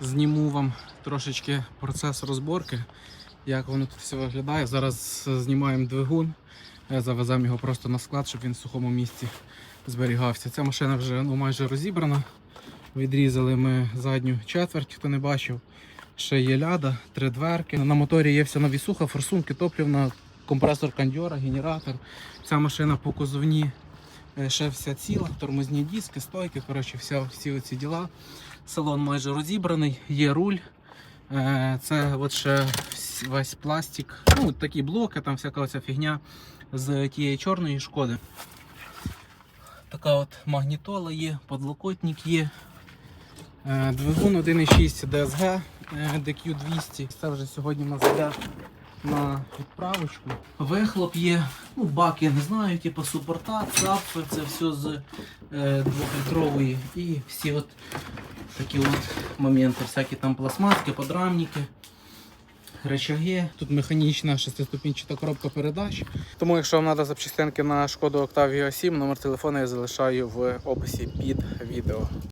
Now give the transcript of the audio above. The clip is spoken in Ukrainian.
Зніму вам трошечки процес розборки, як воно тут все виглядає. Зараз знімаємо двигун, е, завеземо його просто на склад, щоб він в сухому місці зберігався. Ця машина вже ну, майже розібрана. Відрізали ми задню четверть, хто не бачив. Ще є ляда, три дверки. На моторі є вся навісуха, форсунки, топлівна, компресор кондьора, генератор. Ця машина по кузовні ще вся ціла, тормозні диски, стойки, коротше, вся, всі оці діла. Салон майже розібраний, є руль. Е, Це от ще весь пластик. Ну, такі блоки, там всяка оця фігня з тієї чорної шкоди. Така от магнітола є, подлокотник є. Е, Двигун 1.6 DSG е, DQ200. Це вже сьогодні в нас на відправочку. Вихлоп є, ну бак я не знаю, типу супорта, цапфи, це все з е, двохлітрової і всі от такі от моменти, всякі там пластмаски, подрамники. Речаги. Тут механічна шестиступінчата коробка передач. Тому, якщо вам треба запчастинки на шкоду Octavia 7, номер телефону я залишаю в описі під відео.